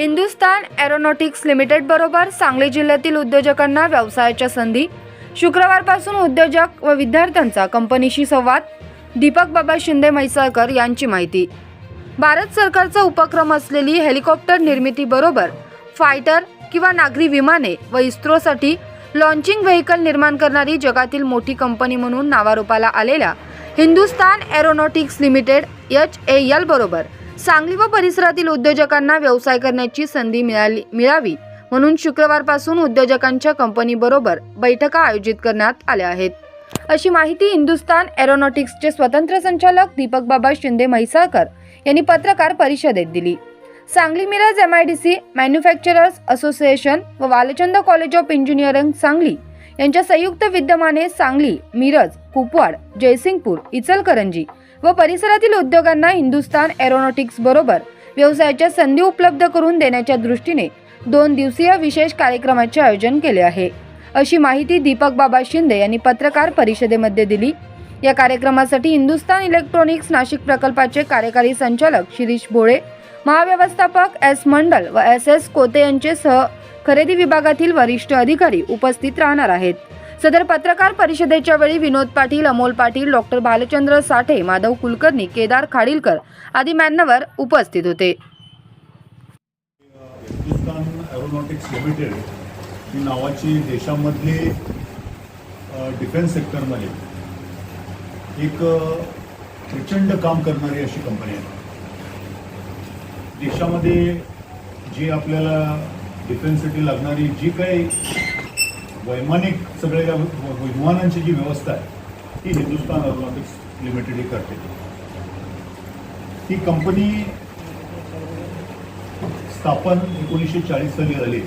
Hindustan aeronautics limited बरोबर सांगली जिल्ह्यातील उद्योजकांना व्यवसायाच्या संधी. शुक्रवारपासून उद्योजक व विद्यार्थ्यांचा कंपनीशी संवाद. दीपक बाबा शिंदे म्हैसाळकर यांची माहिती. भारत सरकारचा उपक्रम असलेली हेलिकॉप्टर निर्मिती बरोबर फायटर किंवा नागरी विमाने व इस्रोसाठी लॉन्चिंग व्हेकल निर्माण करणारी जगातील मोठी कंपनी म्हणून नावारूपाला आलेल्या Hindustan aeronautics limited H A L बरोबर सांगली व परिसरातील उद्योजकांना व्यवसाय करण्याची संधी मिळाली मिळावी म्हणून शुक्रवारपासून उद्योजकांच्या कंपनीबरोबर बैठका आयोजित करण्यात आल्या आहेत. अशी माहिती हिंदुस्तान एरोनॉटिक्सचे स्वतंत्र संचालक दीपक बाबा शिंदे म्हैसाळकर यांनी पत्रकार परिषदेत दिली. Sangli Miraj M I D C manufacturers association व Walchand college of engineering Sangli यांच्या संयुक्त विद्यमाने सांगली मिरज कुपवाड जयसिंगपूर इचलकरंजी व परिसरातील उद्योगांना हिंदुस्तान एरोनॉटिक्स बरोबर व्यवसायाच्या संधी उपलब्ध करून देण्याच्या दृष्टीने दोन दिवसीय विशेष कार्यक्रमाचे आयोजन केले आहे. अशी माहिती दीपक बाबा शिंदे यांनी पत्रकार परिषदेमध्ये दिली. या कार्यक्रमासाठी हिंदुस्तान इलेक्ट्रॉनिक्स नाशिक प्रकल्पाचे कार्यकारी संचालक शिरीष भोळे महाव्यवस्थापक एस मंडल व एस एस कोते यांचे सह खरेदी विभागातील वरिष्ठ अधिकारी उपस्थित राहणार आहेत. सदर पत्रकार परिषदेच्या वेळी विनोद पाटील अमोल पाटील डॉक्टर भालचंद्र साठे माधव कुलकर्णी केदार खाडीलकर आदी मान्यवर उपस्थित होते. एरोनॉटिक्स लिमिटेड ही नावाची देशामधली डिफेन्स सेक्टरमध्ये एक प्रचंड काम करणारी अशी कंपनी आहे. देशामध्ये जी आपल्याला डिफेन्ससाठी लागणारी जी काही वैमानिक सगळ्या विमानांची जी व्यवस्था आहे ती हिंदुस्तान एरोनॉटिक्स लिमिटेड ही करते. ही कंपनी स्थापन एकोणीसशे चाळीस साली झाली.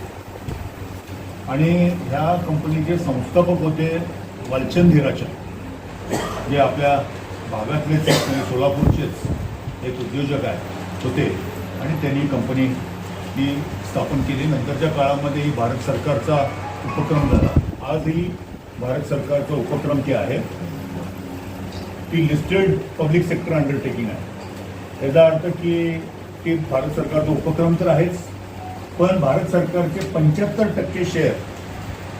आणि ह्या कंपनीचे संस्थापक होते वालचंद हिराचंद जे आपल्या भागातलेच म्हणजे सोलापूरचेच एक उद्योजक आहे होते. आणि त्यांनी कंपनी ही स्थापन केली. नंतरच्या काळामध्ये ही भारत सरकारचा उपक्रम झाला. आजही भारत सरकारचा उपक्रम जे आहे. ती लिस्टेड पब्लिक सेक्टर अंडरटेकिंग आहे. याचा अर्थ की की भारत सरकारचा उपक्रम तर आहेच पण भारत सरकारचे पंच्याहत्तर टक्के शेअर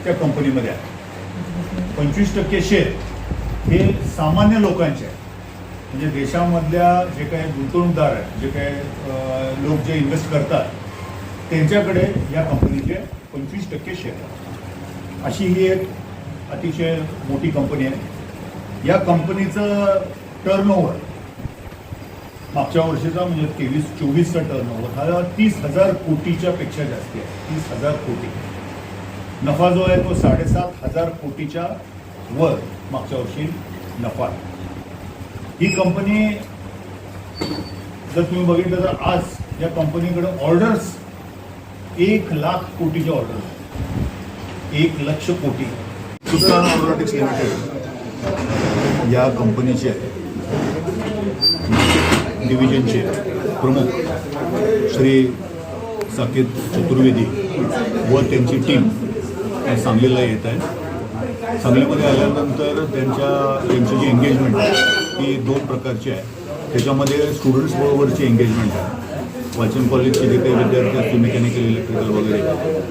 त्या कंपनीमध्ये आहे. पंचवीस टक्के शेअर हे सामान्य लोकांचे आहे. म्हणजे देशामधल्या जे काही गुंतवणूकदार आहेत जे काही लोक जे इन्व्हेस्ट करतात त्यांच्याकडे या कंपनीचे पंचवीस टक्के शेअर आहेत अशी ही एक अतिशय मोठी कंपनी आहे. या कंपनीचं टर्नओव्हर मागच्या वर्षीचा म्हणजे तेवीस चोवीसचा टर्नओव्हर हा तीस हजार कोटीच्या पेक्षा जास्त आहे. तीस हजार कोटी. नफा जो आहे तो साडेसात हजार कोटीच्या वर मागच्या वर्षी नफा आहे. ही कंपनी जर तुम्ही बघितलं तर आज या कंपनीकडे ऑर्डर्स एक लाख कोटीच्या ऑर्डर्स एक लक्ष कोटी. हिंदुस्तान एरोनॉटिक्स लिमिटेड या कंपनीचे डिव्हिजनचे प्रमुख श्री साकेत चतुर्वेदी व त्यांची टीम सांगलीला येत आहे. सांगलीमध्ये आल्यानंतर त्यांच्या त्यांची जी एंगेजमेंट आहे ती दोन प्रकारची आहे. त्याच्यामध्ये स्टुडंट्सबरोबरची एंगेजमेंट आहे. वाचन कॉलेजचे जे काही विद्यार्थी असतील मेकॅनिकल इलेक्ट्रिकल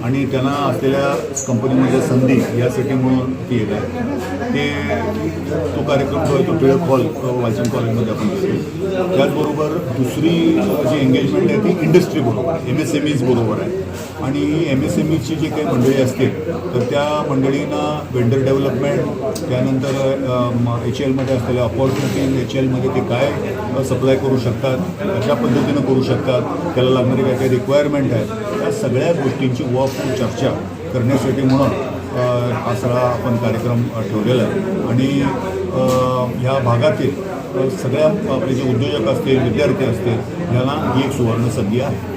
आणि त्यांना असलेल्या कंपनीमध्ये संधी यासाठी म्हणून ती येत आहे. ते तो कार्यक्रम जो आहे तो टिळक हॉल वाचन कॉलेजमध्ये आपण करतो त्याचबरोबर दुसरी जी एंगेजमेंट आहे ती इंडस्ट्री बरोबर एम एस एम ईज बरोबर आहे. आणि एम एस एम ईची जी काही मंडळी असतील तर त्या मंडळींना वेंडर डेव्हलपमेंट त्यानंतर एच एलमध्ये असलेल्या ऑपॉर्च्युनिटीज एच एलमध्ये ते काय सप्लाय करू शकतात कशा पद्धतीनं करू शकतात त्याला लागणारे काय काही रिक्वायरमेंट आहेत त्या सगळ्या गोष्टींची वॉक चर्चा करण्यासाठी म्हणून हा सगळा आपण कार्यक्रम ठेवलेला आहे. आणि ह्या भागातील सगळ्या आपले जे उद्योजक असतील विद्यार्थी असतील यांना ही एक सुवर्ण संधी आहे.